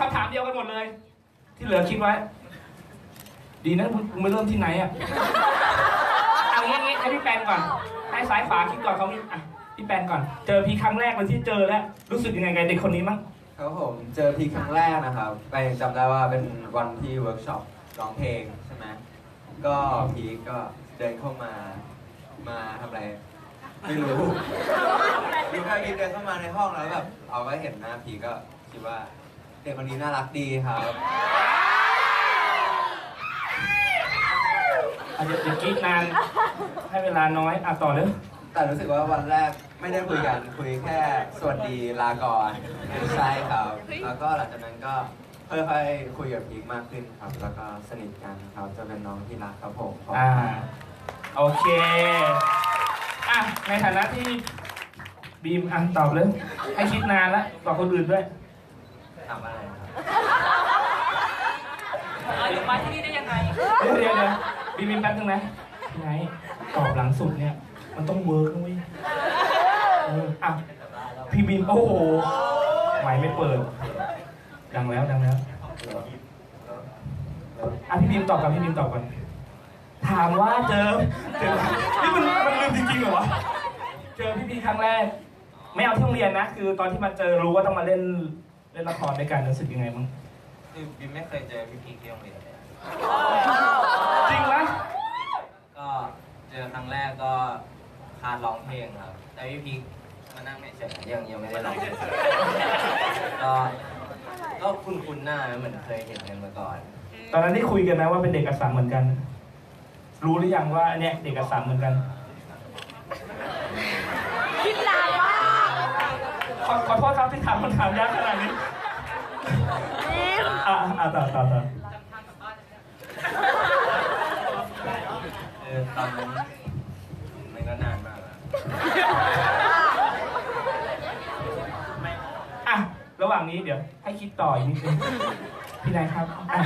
คำถามเดียวกันหมดเลย ที่เหลือคิดไว้ ดีนะมึงไม่เริ่มที่ไหนอะเอางี้งี้ให้พี่แปนก่อน ให้ซ้ายขวาคิดก่อนเขานี่อะพี่แปนก่อน เจอพี่ครั้งแรกวันที่เจอแล้ว รู้สึกยังไงกับเด็กคนนี้มั้งครับผมเจอพีคครั้งแรกนะครับไปยังจำได้ว่าเป็นวันที่เวิร์กช็อปร้องเพลงใช่ไหมก็พีคก็เดินเข้ามามาทำอะไร ไม่รู้พีคก็พีคเดินเข้ามาในห้องแล้วแบบเอาก็เห็นหน้าพีคก็คิดว่า เด็กคนนี้น่ารักดีครับอะเดี๋ยวเดี๋ยวกรีดนาน ให้เวลาน้อยอะต่อเลยแต่รู้สึกว่าวันแรกไม่ได้คุยกันคุยแค่สวัสดีลาก่อนใช่ครับ แล้วก็หลังจากนั้นก็ค่อยๆคุยกับพีคมากขึ้นครับ แล้วก็สนิทกันครับจะเป็นน้องที่รักครับผมขบคุณอ่าครับโอเค อะ ในฐานะที่บีมอะตอบเลย ให้คิดนานแล้วตอบคนอื่นด้วย ถามอะไรครับเอออยู่มาที่นี่ได้ยังไงเดี๋ยวเดี๋ยวเดี๋ยวบีมบีมแป๊บนึงนะยังไงตอบหลังสุดเนี่ย มันต้องเวิร์กนะเว้ยเอออะพี่บีมโอ้โหไหวไม่เปิด ดังแล้วดังแล้วอะพี่บีมตอบกันพี่บีมตอบก่อนถามว่าเจอเจอนี่มันมันลืมจริงๆเหรอวะเจอพี่บีครั้งแรก ไม่เอาที่โรงเรียนนะ คือตอนที่มาเจอรู้ว่าต้องมาเล่น เล่นละครด้วยกันรู้สึกยังไงมั้งคือบิมไม่เคยเจอพี่พีคที่โรงเรียนเลยอะจริงไหมก็เจอครั้งแรกก็คาดร้องเพลงครับ แต่พี่พีคมานั่งไม่เฉยยังยังไม่ได้ร้องเพลงก็ก็คุ้นคุ้นๆหน้าเหมือนเคยเห็นกันมาก่อน ตอนนั้นได้คุยกันไหมว่าเป็นเด็กอัสสัมเหมือนกัน รู้หรือยังว่าเนี่ยเด็กอัสสัมเหมือนกัน คิดนานมาก ขอขอโทษครับที่ถามคำถามยากขนาดนี้อะอะต่อต่อต่อเออตอนนั้นมันก็นานมากแล้วอะ ระหว่างนี้เดี๋ยวให้คิดต่ออีกนิดนึงพี่นายครับอะ